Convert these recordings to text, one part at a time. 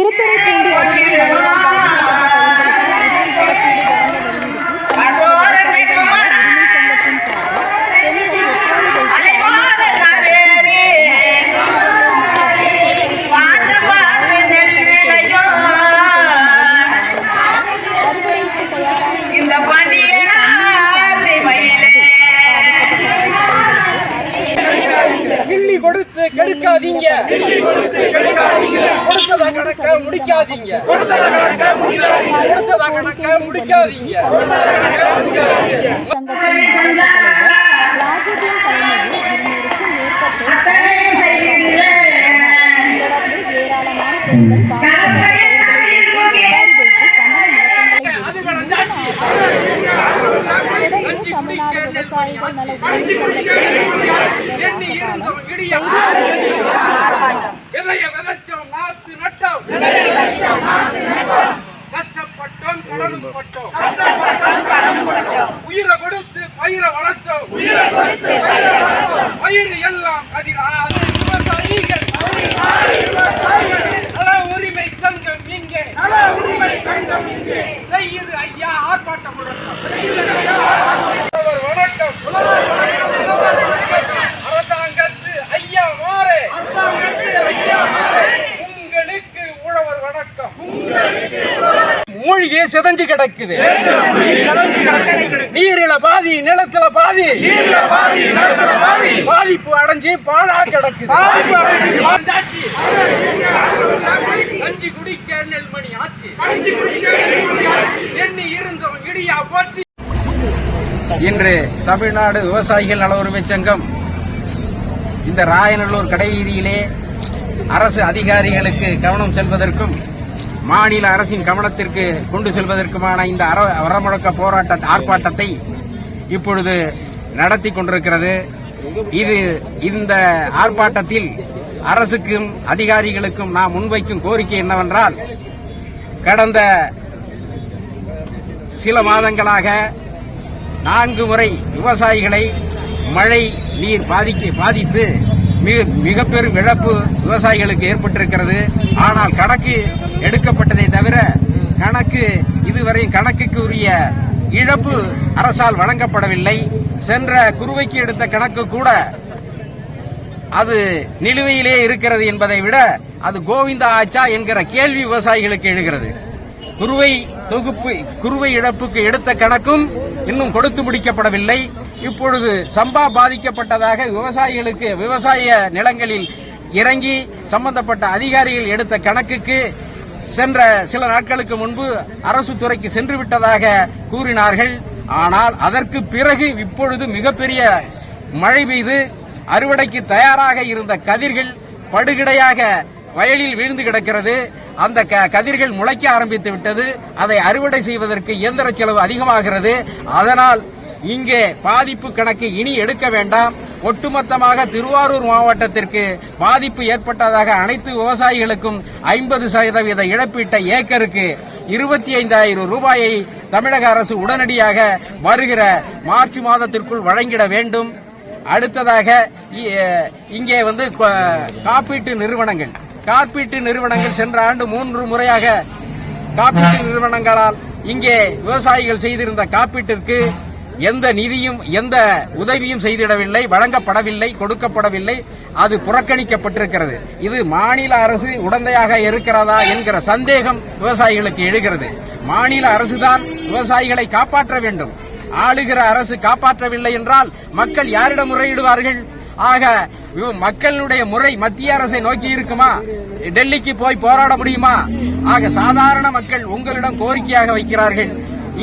திருத்துறைப்பூண்டி அருகே கொடுத்தத கணக்க முடிக்காதீங்க கொடுத்தத கணக்க முடிக்காதீங்க தமிழ்நாடு விவசாயிகள் நல பயிர் எல்லாம் கதிராது விவசாயிகள் நல உரிமை சங்கம் இங்கே செய்யுது ஐயா ஆர்ப்பாட்டம் முழக்கம் புலவர் வணக்கம் அரசாங்கத்து ஐயா மாறே உங்களுக்கு உழவர் வணக்கம் மூழ்கி சிதஞ்சு கிடக்குது. நீரில பாதி நிலத்துல பாதி. பாதிப்பு அடைஞ்சு பாழா கிடக்குது. கஞ்சி குடிக்க நெல்மணி ஆச்சு. எண்ணி இருந்தோம் இடியா போச்சு. இன்று தமிழ்நாடு விவசாயிகள் நல உரிமை சங்கம் இந்த ராயநல்லூர் கடைவீதியிலே அரசு அதிகாரிகளுக்கு கவனம் செல்வதற்கும் மாநில அரசின் கவனத்திற்கு கொண்டு செல்வதற்குமான இந்த அற அறமுழக்க போராட்ட ஆர்ப்பாட்டத்தை இப்பொழுது நடத்தி கொண்டிருக்கிறது. இது இந்த ஆர்ப்பாட்டத்தில் அரசுக்கும் அதிகாரிகளுக்கும் நாம் முன்வைக்கும் கோரிக்கை என்னவென்றால் கடந்த சில மாதங்களாக நான்கு முறை விவசாயிகளை மழை நீர் பாதிக்க பாதித்து மிக மிக பெரும் இழப்பு விவசாயிகளுக்கு ஏற்பட்டிருக்கிறது. ஆனால் கணக்கு எடுக்கப்பட்டதை தவிர கணக்கு இதுவரை கணக்குக்கு உரிய இழப்பு அரசால் வழங்கப்படவில்லை. சென்ற குறுவைக்கு எடுத்த கணக்கு கூட அது நிலுவையிலே இருக்கிறது என்பதை விட அது கோவிந்தா ஆச்சா என்கிற கேள்வி விவசாயிகளுக்கு எழுகிறது. குறுவை தொகுப்பு குறுவை இழப்புக்கு எடுத்த கணக்கும் இன்னும் கொடுத்து முடிக்கப்படவில்லை. இப்பொழுது சம்பா பாதிக்கப்பட்டதாக விவசாயிகளுக்கு விவசாய நிலங்களில் இறங்கி சம்பந்தப்பட்ட அதிகாரிகள் எடுத்த கணக்குக்கு சென்ற சில நாட்களுக்கு முன்பு அரசு துறைக்கு சென்று விட்டதாக கூறினார்கள். ஆனால் அதற்கு பிறகு இப்பொழுது மிகப்பெரிய மழை பெய்து அறுவடைக்கு தயாராக இருந்த கதிர்கள் படுகிடையாக வயலில் வீழ்ந்து கிடக்கிறது. அந்த க- கதிர்கள் முளைக்க ஆரம்பித்து விட்டது. அதை அறுவடை செய்வதற்கு இயந்திர செலவு அதிகமாகிறது. அதனால் இங்கே பாதிப்பு கணக்கு இனி எடுக்க வேண்டாம். ஒட்டுமொத்தமாக திருவாரூர் மாவட்டத்திற்கு பாதிப்பு ஏற்பட்டதாக அனைத்து விவசாயிகளுக்கும் ஐம்பது சதவீத இழப்பீட்டை ஏக்கருக்கு இருபத்தி ஐந்தாயிரம் ரூபாயை தமிழக அரசு உடனடியாக வருகிற மார்ச் மாதத்திற்குள் வழங்கிட வேண்டும். அடுத்ததாக இங்கே வந்து காப்பீட்டு நிறுவனங்கள். காப்பீட்டு நிறுவனங்கள் சென்ற ஆண்டு மூன்று முறையாக காப்பீட்டு நிறுவனங்களால் இங்கே விவசாயிகள் செய்திருந்த காப்பீட்டிற்கு எந்த நிதியும் எந்த உதவியும் செய்திடவில்லை வழங்கப்படவில்லை கொடுக்கப்படவில்லை அது புறக்கணிக்கப்பட்டிருக்கிறது. இது மாநில அரசு உடந்தையாக இருக்கிறதா என்கிற சந்தேகம் விவசாயிகளுக்கு எழுகிறது. மாநில அரசுதான் விவசாயிகளை காப்பாற்ற வேண்டும். ஆளுகிற அரசு காப்பாற்றவில்லை என்றால் மக்கள் யாரிடம் முறையிடுவார்கள்? ஆக மக்களுடைய முறை மத்திய அரசை நோக்கி இருக்குமா? டெல்லிக்கு போய் போராட முடியுமா? ஆக சாதாரண மக்கள் உங்களிடம் கோரிக்கையாக வைக்கிறார்கள்.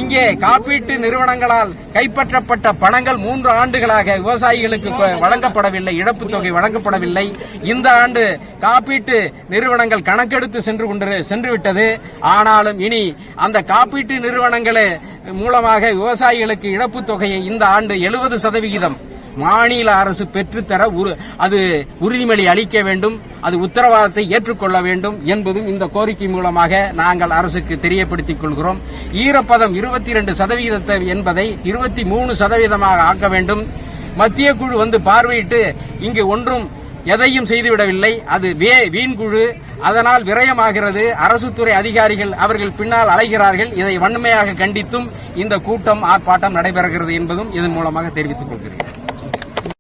இங்கே காப்பீட்டு நிறுவனங்களால் கைப்பற்றப்பட்ட பணங்கள் மூன்று ஆண்டுகளாக விவசாயிகளுக்கு வழங்கப்படவில்லை இழப்பு தொகை வழங்கப்படவில்லை. இந்த ஆண்டு காப்பீட்டு நிறுவனங்கள் கணக்கெடுத்து சென்று கொண்டு சென்று விட்டது ஆனாலும் இனி அந்த காப்பீட்டு நிறுவனங்களே மூலமாக விவசாயிகளுக்கு இழப்பு தொகையை இந்த ஆண்டு எழுபது சதவிகிதம் மாநில அரசு பெற்றுத்தர அது உறுதிமொழி அளிக்க வேண்டும் அது உத்தரவாதத்தை ஏற்றுக்கொள்ள வேண்டும் என்பதும் இந்த கோரிக்கை மூலமாக நாங்கள் அரசுக்கு தெரியப்படுத்திக் கொள்கிறோம். ஈரப்பதம் இருபத்தி இரண்டு சதவீதத்தை என்பதை இருபத்தி மூணு சதவீதமாக ஆக்க வேண்டும். மத்திய குழு வந்து பார்வையிட்டு இங்கு ஒன்றும் எதையும் செய்துவிடவில்லை. அது வே வீண்குழு அதனால் விரயமாகிறது. அரசு துறை அதிகாரிகள் அவர்கள் பின்னால் அலைகிறார்கள். இதை வன்மையாக கண்டித்தும் இந்த கூட்டம் ஆர்ப்பாட்டம் நடைபெறுகிறது என்பதும் இதன் மூலமாக தெரிவித்துக் கொள்கிறேன்.